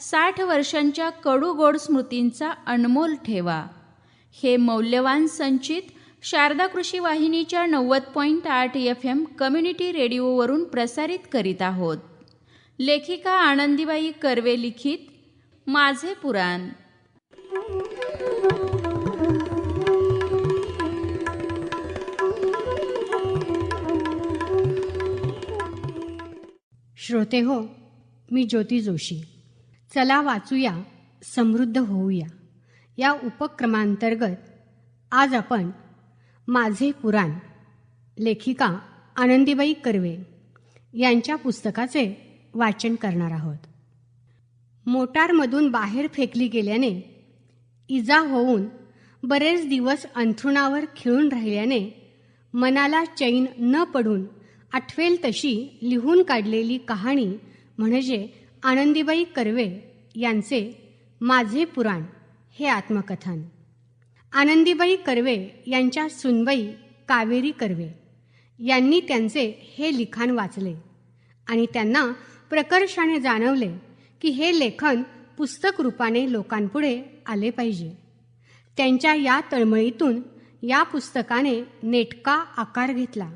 साठ वर्षांच्या कडूगोड स्मृतींचा अनमोल ठेवा. हे मौल्यवान संचित शारदा कृषी वाहिनीच्या नव्वद पॉईंट आठ एफ एम कम्युनिटी रेडिओवरून प्रसारित करीत आहोत. लेखिका आनंदीबाई कर्वे लिखित माझे पुराण. श्रोते हो मी ज्योती जोशी. चला वाचूया समृद्ध होऊया. या उपक्रमांतर्गत आज आपण माझे पुराण लेखिका आनंदीबाई कर्वे यांच्या पुस्तकाचे वाचन करणार आहोत. मोटारमधून बाहेर फेकली गेल्याने इजा होऊन बरेच दिवस अंथरुणावर खिळून राहिल्याने मनाला चैन न पडून आठवेल तशी लिहून काढलेली कहाणी म्हणजे आनंदीबाई कर्वे यांचे माझे पुराण हे आत्मकथन. आनंदीबाई कर्वे यांच्या सुनबाई कावेरी कर्वे यांनी त्यांचे हे लिखाण वाचले आणि त्यांना प्रकर्षाने जाणवले की हे लेखन पुस्तक रूपाने लोकांपुढे आले पाहिजे. त्यांच्या या तळमळीतून या पुस्तकाने नेटका आकार घेतला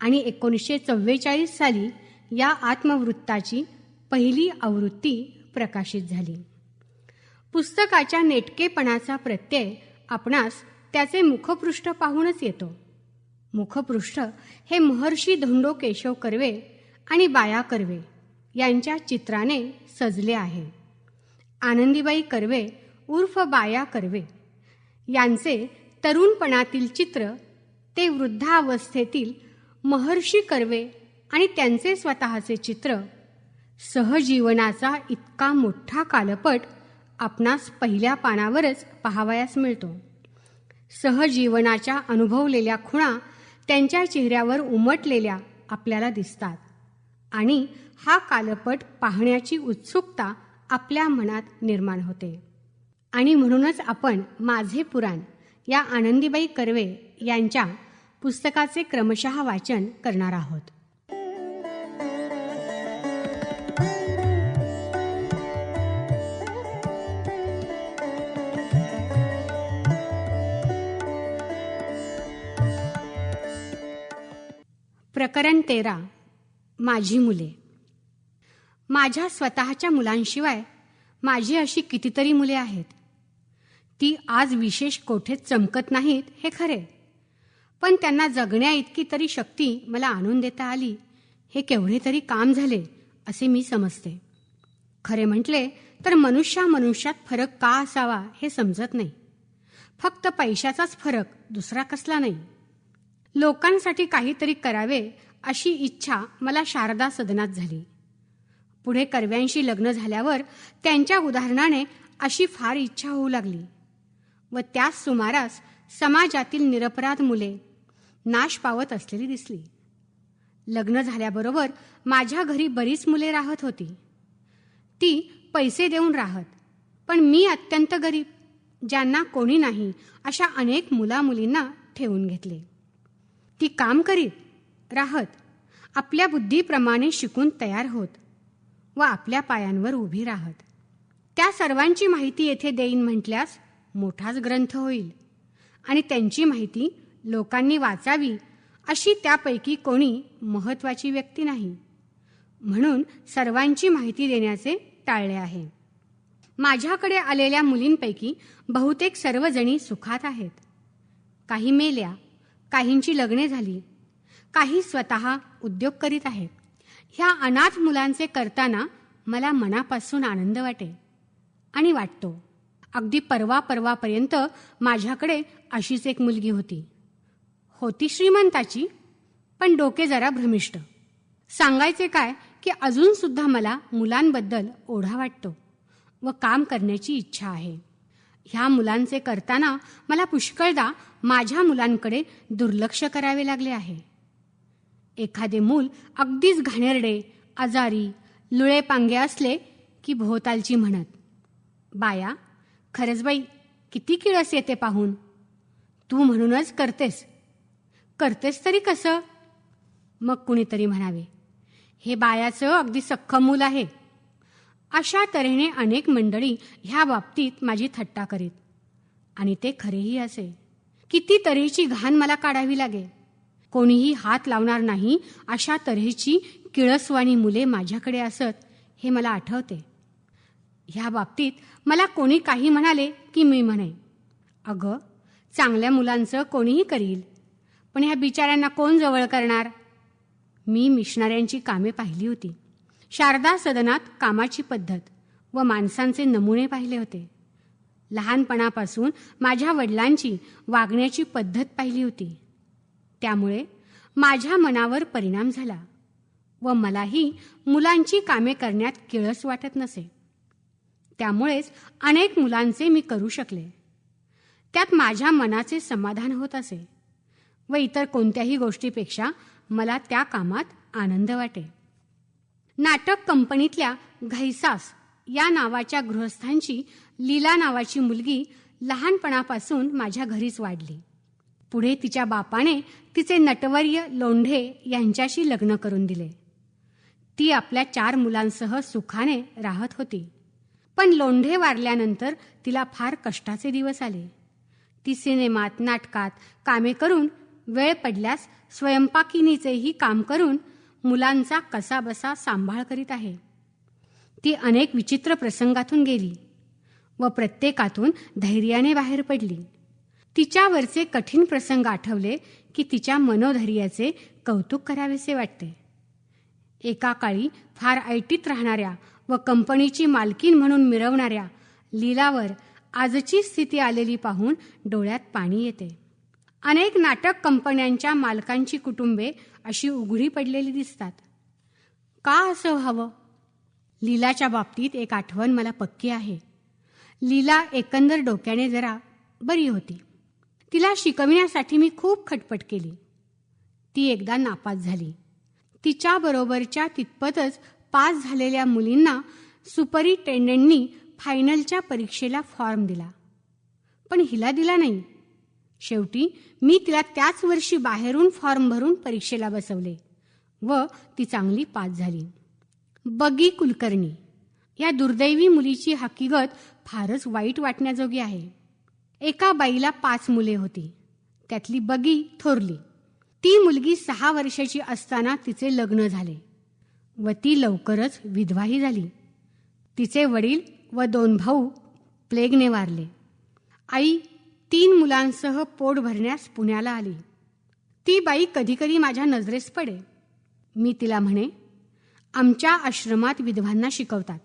आणि एकोणीसशे चव्वेचाळीस साली या आत्मवृत्ताची पहिली आवृत्ती प्रकाशित झाली. पुस्तकाच्या नेटकेपणाचा प्रत्यय आपणास त्याचे मुखपृष्ठ पाहूनच येतो. मुखपृष्ठ हे महर्षी धोंडो केशव कर्वे आणि बाया कर्वे यांच्या चित्राने सजले आहे. आनंदीबाई कर्वे उर्फ बाया कर्वे यांचे तरुणपणातील चित्र ते वृद्धावस्थेतील महर्षी कर्वे आणि त्यांचे स्वतःचे चित्र सहजीवनाचा इतका मोठा कालपट आपणास पहिल्या पानावरच पाहावयास मिळतो. सहजीवनाच्या अनुभवलेल्या खुणा त्यांच्या चेहऱ्यावर उमटलेल्या आपल्याला दिसतात आणि हा कालपट पाहण्याची उत्सुकता आपल्या मनात निर्माण होते. आणि म्हणूनच आपण माझे पुराण या आनंदीबाई कर्वे यांच्या पुस्तकाचे क्रमशः वाचन करणार आहोत. प्रकरण तेरा. माझी मुले. माझ्या स्वतःच्या मुलांशिवाय माझी अशी कितीतरी मुले आहेत. ती आज विशेष कोठेच चमकत नाहीत हे खरे. पण त्यांना जगण्या इतकी तरी शक्ती मला आणून देता आली हे केवढे तरी काम झाले असे मी समजते. खरे म्हटले तर मनुष्या मनुष्यात फरक का असावा हे समजत नाही. फक्त पैशाचाच फरक दुसरा कसला नाही. लोकांसाठी काहीतरी करावे अशी इच्छा मला शारदा सदनात झाली. पुढे कर्व्यांशी लग्न झाल्यावर त्यांच्या उदाहरणाने अशी फार इच्छा होऊ लागली व त्याच सुमारास समाजातील निरपराध मुले नाश पावत असलेली दिसली. लग्न झाल्याबरोबर माझ्या घरी बरीच मुले राहत होती. ती पैसे देऊन राहत पण मी अत्यंत गरीब ज्यांना कोणी नाही अशा अनेक मुलामुलींना ठेवून घेतले. ती काम करीत राहत आपल्या बुद्धीप्रमाणे शिकून तयार होत व आपल्या पायांवर उभी राहत. त्या सर्वांची माहिती येथे देईन म्हटल्यास मोठाच ग्रंथ होईल आणि त्यांची माहिती लोकांनी वाचावी अशी त्यापैकी कोणी महत्वाची व्यक्ती नाही. म्हणून सर्वांची माहिती देण्याचे टाळले आहे. माझ्याकडे आलेल्या मुलींपैकी बहुतेक सर्वजणी सुखात आहेत. काही मेल्या काहींची लग्ने झाली. काही स्वतः उद्योग करीत आहेत. ह्या अनाथ मुलांचे करताना मला मनापासून आनंद वाटे आणि वाटतो. अगदी परवा परवापर्यंत माझ्याकडे अशीच एक मुलगी होती. होती श्रीमंताची पण डोके जरा भ्रमिष्ट. सांगायचे काय की अजूनसुद्धा मला मुलांबद्दल ओढा वाटतो व काम करण्याची इच्छा आहे. ह्या मुलांचे करताना मला पुष्कळदा माझ्या मुलांकडे दुर्लक्ष करावे लागले आहे. एखादे मूल अगदीच घाणेरडे आजारी लुळे पांगे असले की भोवतालची म्हणत बाया खरंच बाई किती किळस येते पाहून. तू म्हणूनच करतेस. करतेस तरी कसं? मग कुणीतरी म्हणावे हे बायाचं अगदी सख्खं मूल आहे. अशा तऱ्हेने अनेक मंडळी ह्या बाबतीत माझी थट्टा करीत. आणि ते खरेही असे. किती तऱ्हेची घाण मला काढावी लागे कोणीही हात लावणार नाही अशा तऱ्हेची किळसवाणी मुले माझ्याकडे असत हे मला आठवते. ह्या बाबतीत मला कोणी काही म्हणाले की मी म्हणे अगं चांगल्या मुलांचं कोणीही करील पण ह्या बिचाऱ्यांना कोण जवळ करणार? मी मिशनाऱ्यांची कामे पाहिली होती. शारदा सदनात कामाची पद्धत व माणसांचे नमुने पाहिले होते. लहानपणापासून माझ्या वडिलांची वागण्याची पद्धत पाहिली होती. त्यामुळे माझ्या मनावर परिणाम झाला व मलाही मुलांची कामे करण्यात किळस वाटत नसे. त्यामुळेच अनेक मुलांचे मी करू शकले. त्यात माझ्या मनाचे समाधान होत असे व इतर कोणत्याही गोष्टीपेक्षा मला त्या कामात आनंद वाटे. नाटक कंपनीतल्या घैसास या नावाच्या गृहस्थांची लीला नावाची मुलगी लहानपणापासून माझ्या घरीच वाढली. पुढे तिच्या बापाने तिचे नटवर्य लोंढे यांच्याशी लग्न करून दिले. ती आपल्या चार मुलांसह सुखाने राहत होती. पण लोंढे वारल्यानंतर तिला फार कष्टाचे दिवस आले. ती सिनेमात नाटकात कामे करून वेळ पडल्यास स्वयंपाकिनीचेही काम करून मुलांचा कसाबसा सांभाळ करीत आहे. ती अनेक विचित्र प्रसंगातून गेली व प्रत्येकातून धैर्याने बाहेर पडली. तिच्यावरचे कठीण प्रसंग आठवले की तिच्या मनोधैर्याचे कौतुक करावेसे वाटते. एका काळी फार ऐटीत राहणाऱ्या व कंपनीची मालकीन म्हणून मिरवणाऱ्या लीलावर आजची स्थिती आलेली पाहून डोळ्यात पाणी येते. अनेक नाटक कंपन्यांच्या मालकांची कुटुंबे अशी उघडी पडलेली दिसतात. का असं व्हावं लीलाच्या बाबतीत एक आठवण मला पक्की आहे. लीला एकंदर डोक्याने जरा बरी होती. तिला शिकविण्यासाठी मी खूप खटपट केली. ती एकदा नापास झाली. तिच्याबरोबरच्या तितपतच पास झालेल्या मुलींना सुपरिटेंडंटनी फायनलच्या परीक्षेला फॉर्म दिला. पण हिला दिला नाही. शेवटी मी तिला त्याच वर्षी बाहेरून फॉर्म भरून परीक्षेला बसवले व ती चांगली पास झाली. बगी कुलकर्णी. या दुर्दैवी मुलीची हकीकत फारच वाईट वाटण्याजोगी आहे. एका बाईला पाच मुले होती. त्यातली बगी थोरली. ती मुलगी सहा वर्षाची असताना तिचे लग्न झाले व ती लवकरच विधवाही झाली. तिचे वडील व दोन भाऊ प्लेगने वारले. आई तीन मुलांसह पोट भरण्यास पुण्याला आली. ती बाई कधीकधी माझ्या नजरेस पडे. मी तिला म्हणे आमच्या आश्रमात विधवांना शिकवतात.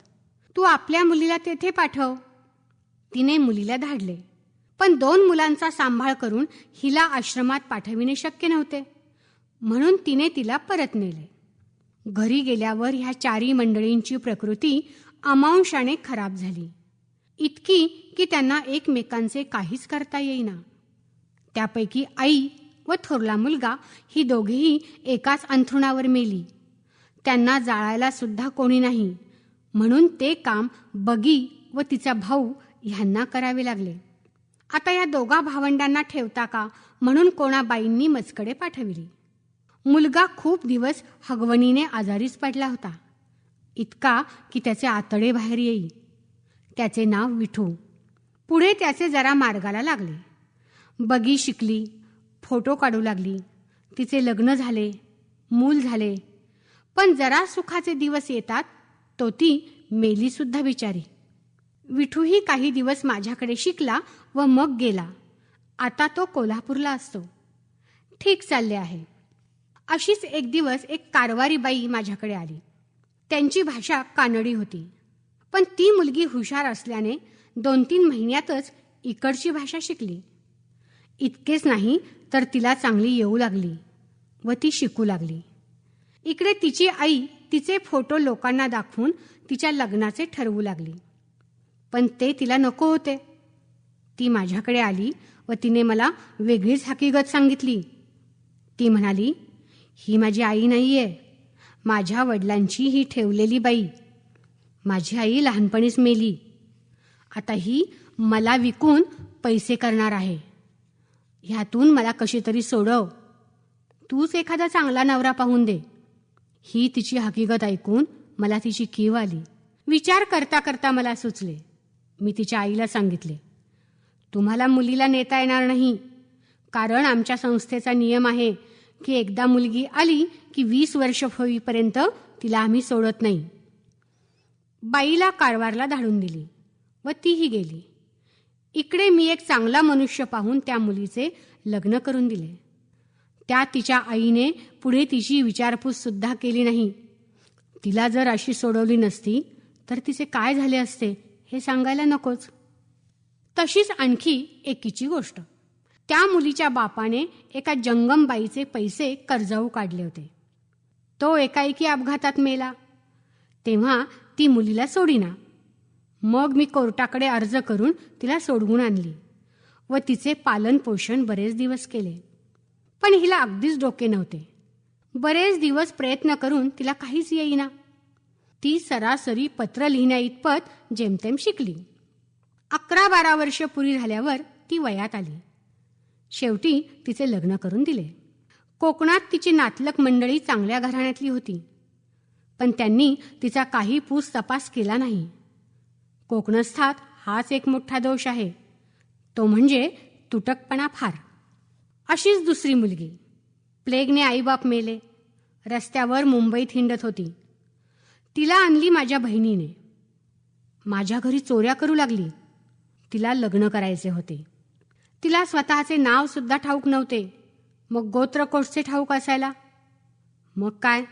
तू आपल्या मुलीला तेथे पाठव. तिने मुलीला धाडले. पण दोन मुलांचा सांभाळ करून हिला आश्रमात पाठविणे शक्य नव्हते. म्हणून तिने तिला परत नेले. घरी गेल्यावर ह्या चारी मंडळींची प्रकृती अमांशाने खराब झाली. इतकी की त्यांना एकमेकांचे काहीच करता येईना. त्यापैकी आई व थोरला मुलगा ही दोघेही एकाच अंथरुणावर मेली. त्यांना जाळायला सुद्धा कोणी नाही. म्हणून ते काम बगी व तिचा भाऊ ह्यांना करावे लागले. आता या दोघा भावंडांना ठेवता का? म्हणून कोणा बाईंनी मजकडे पाठविली. मुलगा खूप दिवस हगवणीने आजारीच पडला होता. इतका की त्याचे आतडे बाहेर येई. त्याचे नाव विठू. पुढे त्याचे जरा मार्गाला लागले. बगी शिकली फोटो काढू लागली. तिचे लग्न झाले मूल झाले. पण जरा सुखाचे दिवस येतात तो ती मेलीसुद्धा बिचारी विठूही काही दिवस माझ्याकडे शिकला व मग गेला. आता तो कोल्हापूरला असतो. ठीक चालले आहे. अशीच एक दिवस एक कारवारी बाई माझ्याकडे आली. त्यांची भाषा कानडी होती. पण ती मुलगी हुशार असल्याने दोन तीन महिन्यातच इकडची भाषा शिकली. इतकेच नाही तर तिला चांगली येऊ लागली व ती शिकू लागली. इकडे तिची आई तिचे फोटो लोकांना दाखवून तिच्या लग्नाचे ठरवू लागली. पण ते तिला नको होते. ती माझ्याकडे आली व तिने मला वेगळीच हकीकत सांगितली. ती म्हणाली ही माझी आई नाही आहे माझ्या वडिलांची ही ठेवलेली बाई. माझी आई लहानपणीच मेली. आता ही मला विकून पैसे करणार आहे. ह्यातून मला कशी तरी सोडव. तूच एखादा चांगला नवरा पाहून दे. ही तिची हकीकत ऐकून मला तिची कीव आली. विचार करता करता मला सुचले. मी तिच्या आईला सांगितले तुम्हाला मुलीला नेता येणार नाही. कारण आमच्या संस्थेचा नियम आहे की एकदा मुलगी आली की वीस वर्ष होईपर्यंत तिला आम्ही सोडत नाही. बाईला कारवारला धाडून दिली व तीही गेली. इकडे मी एक चांगला मनुष्य पाहून त्या मुलीचे लग्न करून दिले. त्या तिच्या आईने पुढे तिची विचारपूस सुद्धा केली नाही. तिला जर अशी सोडवली नसती तर तिचे काय झाले असते हे सांगायला नकोच. तशीच आणखी एकीची गोष्ट. त्या मुलीच्या बापाने एका जंगम बाईचे पैसे कर्जाऊ काढले होते. तो एकाएकी अपघातात मेला. तेव्हा ती मुलीला सोडीना. मग मी कोर्टाकडे अर्ज करून तिला सोडवून आणली व तिचे पालन पोषण बरेच दिवस केले. पण हिला अगदीच डोके नव्हते. बरेच दिवस प्रयत्न करून तिला काहीच येईना. ती सरासरी पत्र लिहिण्या इतपत जेमतेम शिकली. अकरा बारा वर्ष पुरी झाल्यावर ती वयात आली. शेवटी तिचे लग्न करून दिले. कोकणात तिची नातलक मंडळी चांगल्या घराण्यातली होती. पण त्यांनी तिचा काही पूस तपास केला नाही. कोकणस्थात हाच एक मोठा दोष आहे. तो म्हणजे तुटकपणा फार. अशीच दुसरी मुलगी. प्लेगने आईबाप मेले. रस्त्यावर मुंबईत हिंडत होती. तिला आणली माझ्या बहिणीने. माझ्या घरी चोऱ्या करू लागली. तिला लग्न करायचे होते. तिला स्वतःचे नाव सुद्धा ठाऊक नव्हते. मग गोत्रकोटचे ठाऊक असायला. मग काय?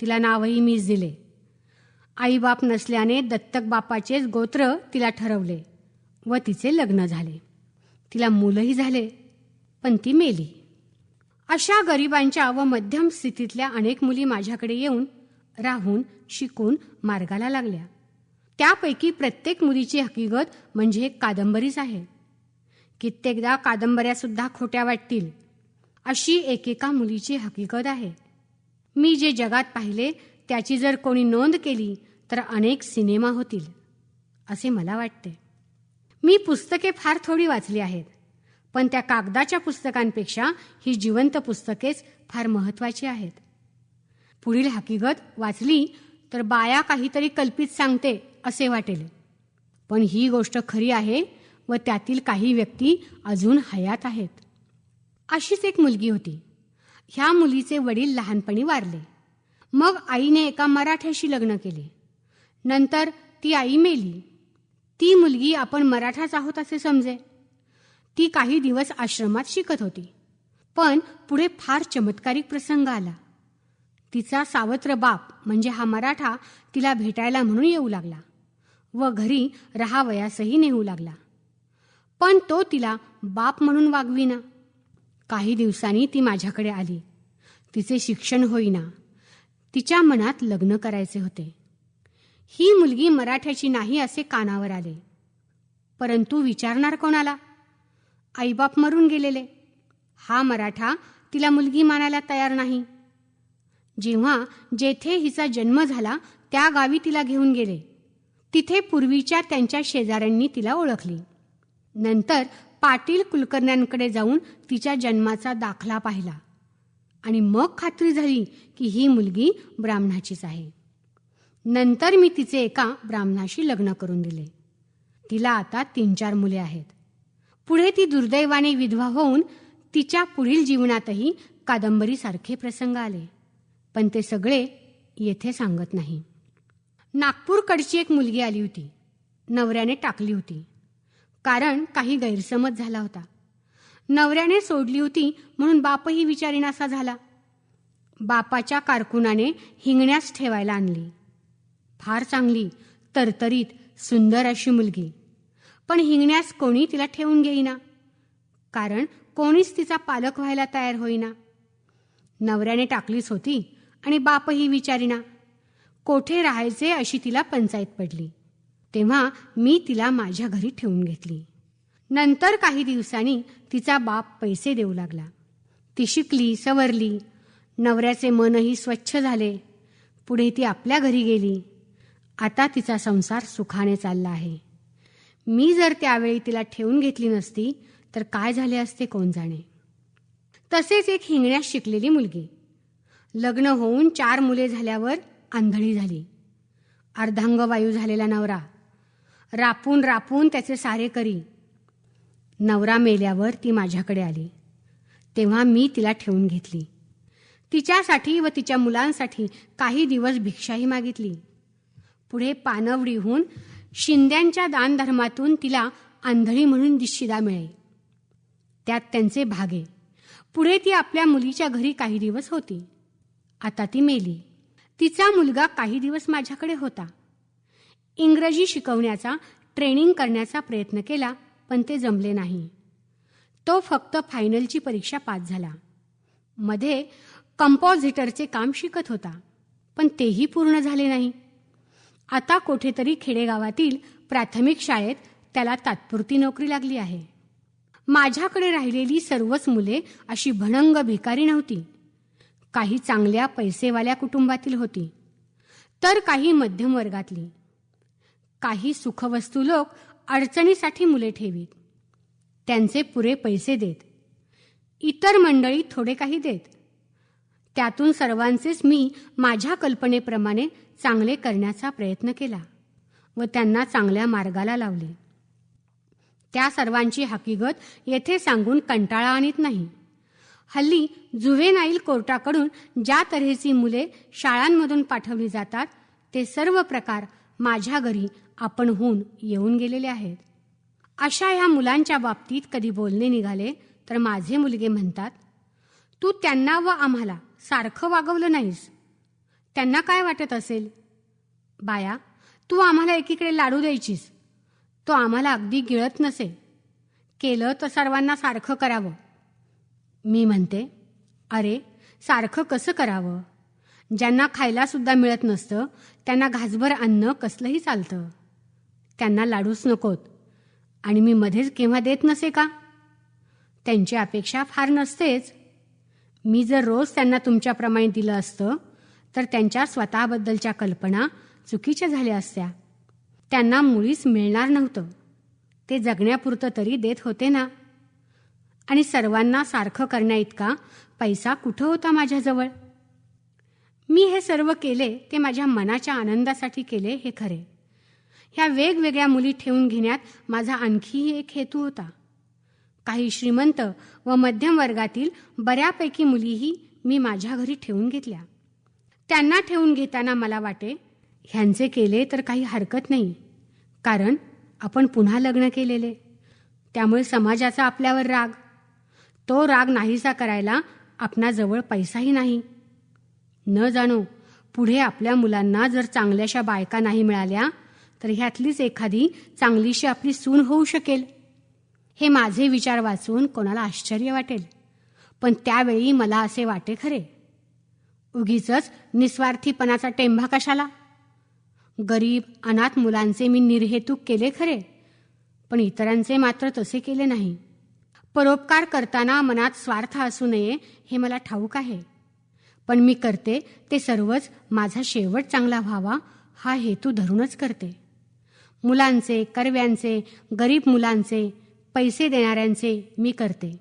तिला नावही मीच दिले. आईबाप नसल्याने दत्तक बापाचेच गोत्र तिला ठरवले व तिचे लग्न झाले. तिला मुलंही झाले पण ती मेली. अशा गरिबांच्या व मध्यम स्थितीतल्या अनेक मुली माझ्याकडे येऊन राहून शिकून मार्गाला लागल्या. त्यापैकी प्रत्येक मुलीची हकीकत म्हणजे एक कादंबरीच आहे. कित्येकदा कादंबऱ्यासुद्धा खोट्या वाटतील अशी एकेका मुलीची हकीकत आहे. मी जे जगात पाहिले त्याची जर कोणी नोंद केली तर अनेक सिनेमा होतील असे मला वाटते. मी पुस्तके फार थोडी वाचली आहेत पण त्या कागदाच्या पुस्तकांपेक्षा ही जिवंत पुस्तकेच फार महत्वाची आहेत. पुढील हकीकत वाचली तर बाया काहीतरी कल्पित सांगते असे वाटेल. पण ही गोष्ट खरी आहे व त्यातील काही व्यक्ती अजून हयात आहेत. अशीच एक मुलगी होती. ह्या मुलीचे वडील लहानपणी वारले. मग आईने एका मराठ्याशी लग्न केले. नंतर ती आई मेली. ती मुलगी आपण मराठाच आहोत असे समजे. ती काही दिवस आश्रमात शिकत होती. पण पुढे फार चमत्कारिक प्रसंग आला. तिचा सावत्र बाप म्हणजे हा मराठा तिला भेटायला म्हणून येऊ लागला व घरी रहावयासही नेऊ लागला. पण तो तिला बाप म्हणून वागविना. काही दिवसांनी ती माझ्याकडे आली. तिचे शिक्षण होईना. तिच्या मनात लग्न करायचे होते. ही मुलगी मराठ्याची नाही असे कानावर आले. परंतु विचारणार कोणाला? आईबाप मरून गेलेले. हा मराठा तिला मुलगी मानायला तयार नाही. जेव्हा जेथे हिचा जन्म झाला त्या गावी तिला घेऊन गेले. तिथे पूर्वीच्या त्यांच्या शेजाऱ्यांनी तिला ओळखली. नंतर पाटील कुलकर्ण्यांकडे जाऊन तिच्या जन्माचा दाखला पाहिला. आणि मग खात्री झाली की ही मुलगी ब्राह्मणाचीच आहे. नंतर मी तिचे एका ब्राह्मणाशी लग्न करून दिले. तिला आता तीन चार मुले आहेत. पुढे ती दुर्दैवाने विधवा होऊन तिच्या पुढील जीवनातही कादंबरीसारखे प्रसंग आले. पण ते सगळे येथे सांगत नाही. नागपूरकडची एक मुलगी आली होती. नवऱ्याने टाकली होती. कारण काही गैरसमज झाला होता. नवऱ्याने सोडली होती म्हणून बापही विचारीनासा झाला. बापाच्या कारकुनाने हिंगण्यास ठेवायला आणली. फार चांगली तरतरीत सुंदर अशी मुलगी. पण हिंगण्यास कोणी तिला ठेवून घेईना. कारण कोणीच तिचा पालक व्हायला तयार होईना. नवऱ्याने टाकलीच होती आणि बापही विचारिना कोठे राहायचे अशी तिला पंचायत पडली. तेव्हा मी तिला माझ्या घरी ठेवून घेतली. नंतर काही दिवसांनी तिचा बाप पैसे देऊ लागला. ती शिकली सवरली. नवऱ्याचे मनही स्वच्छ झाले. पुढे ती आपल्या घरी गेली. आता तिचा संसार सुखाने चालला आहे. मी जर त्यावेळी तिला ठेवून घेतली नसती तर काय झाले असते कोण जाणे? तसेच एक हिंगण्यास शिकलेली मुलगी. लग्न होऊन चार मुले झाल्यावर आंधळी झाली. अर्धांगवायू झालेला नवरा. रापून रापून त्याचे सारे करी. नवरा मेल्यावर ती माझ्याकडे आली. तेव्हा मी तिला ठेवून घेतली. तिच्यासाठी व तिच्या मुलांसाठी काही दिवस भिक्षाही मागितली. पुढे पानवडीहून शिंद्यांच्या दानधर्मातून तिला आंधळी म्हणून दिशिदा मिळे त्यात त्यांचे भागे. पुढे ती आपल्या मुलीच्या घरी काही दिवस होती. आता ती मेली. तिचा मुलगा काही दिवस माझ्याकडे होता. इंग्रजी शिकवण्याचा ट्रेनिंग करण्याचा प्रयत्न केला पण ते जमले नाही. तो फक्त फायनलची परीक्षा पास झाला. मध्ये कंपॉझिटरचे काम शिकत होता पण तेही पूर्ण झाले नाही. आता कोठेतरी खेडेगावातील प्राथमिक शाळेत त्याला तात्पुरती नोकरी लागली आहे. माझ्याकडे राहिलेली सर्वच मुले अशी भणंग भिकारी नव्हती. काही चांगल्या पैसेवाल्या कुटुंबातील होती. तर काही मध्यम वर्गातली काही सुखवस्तू लोक अडचणीसाठी मुले ठेवीत. त्यांचे पुरे पैसे देत. इतर मंडळी थोडे काही देत. त्यातून सर्वांचेच मी माझ्या कल्पनेप्रमाणे चांगले करण्याचा प्रयत्न केला व त्यांना चांगल्या मार्गाला लावले. त्या सर्वांची हकीकत येथे सांगून कंटाळा आणत नाही. हल्ली जुवेनाईल कोर्टाकडून ज्या तऱ्हेची मुले शाळांमधून पाठवली जातात ते सर्व प्रकार माझ्या घरी आपणहून येऊन गेलेले आहेत. अशा ह्या मुलांच्या बाबतीत कधी बोलणे निघाले तर माझे मुलगे म्हणतात तू त्यांना व आम्हाला सारखं वागवलं नाहीस. त्यांना काय वाटत असेल? बाया तू आम्हाला एकीकडे लाडू द्यायचीस. तो आम्हाला अगदी गिळत नसे. केलं तर सर्वांना सारखं करावं. मी म्हणते अरे सारखं कसं करावं? ज्यांना खायला सुद्धा मिळत नसतं त्यांना घासभर अन्न कसलंही चालतं. त्यांना लाडूच नकोत. आणि मी मध्येच केव्हा देत नसे का? त्यांची अपेक्षा फार नसतेच. मी जर रोज त्यांना तुमच्याप्रमाणे दिलं असतं तर त्यांच्या स्वतःबद्दलच्या कल्पना चुकीच्या झाल्या असत्या. त्यांना मुळीच मिळणार नव्हतं. ते जगण्यापुरतं तरी देत होते ना? आणि सर्वांना सारखं करण्याइतका पैसा कुठं होता माझ्याजवळ? मी हे सर्व केले ते माझ्या मनाच्या आनंदासाठी केले हे खरे. ह्या वेगवेगळ्या मुली ठेवून घेण्यात माझा आणखीही एक हेतू होता. काही श्रीमंत व मध्यम वर्गातील बऱ्यापैकी मुलीही मी माझ्या घरी ठेवून घेतल्या. त्यांना ठेवून घेताना मला वाटे ह्यांचे केले तर काही हरकत नाही. कारण आपण पुन्हा लग्न केलेले. त्यामुळे समाजाचा आपल्यावर राग. तो राग नाहीसा करायला आपणाजवळ पैसाही नाही. न जाणो पुढे आपल्या मुलांना जर चांगल्याशा बायका नाही मिळाल्या तर ह्यातलीच एखादी चांगलीशी आपली सून होऊ शकेल. हे माझे विचार वाचून कोणाला आश्चर्य वाटेल. पण त्यावेळी मला असे वाटे खरे. उगीच निस्वार्थीपणाचा टेंभा कशाला? गरीब अनाथ मुलांचे मी निर्हेतूक केले खरे पण इतरांचे मात्र तसे केले नाही. परोपकार करताना मनात स्वार्थ असू नये हे मला ठाऊक आहे. पण मी करते ते सर्वच माझा शेवट चांगला व्हावा हा हेतू धरूनच करते. मुलांचे करव्यांचे गरीब मुलांचे पैसे देणाऱ्यांचे मी करते.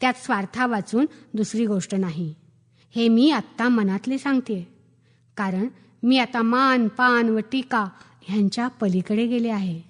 त्यात स्वार्था वाचून दुसरी गोष्ट नाही. हे मी आत्ता मनातले सांगते. कारण मी आता मान पान व टीका ह्यांच्या पलीकडे गेले आहे.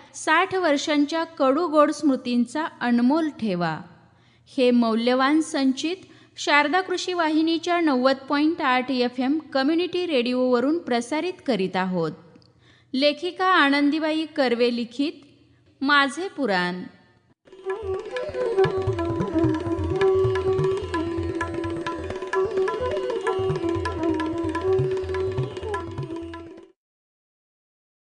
साठ वर्षांच्या कडू गोड स्मृतींचा अनमोल ठेवा. हे मौल्यवान संचित शारदा कृषी वाहिनीच्या नव्वद पॉईंट आठ एफ एम कम्युनिटी रेडिओवरून प्रसारित करीत आहोत. लेखिका आनंदीबाई कर्वे लिखित माझे पुराण.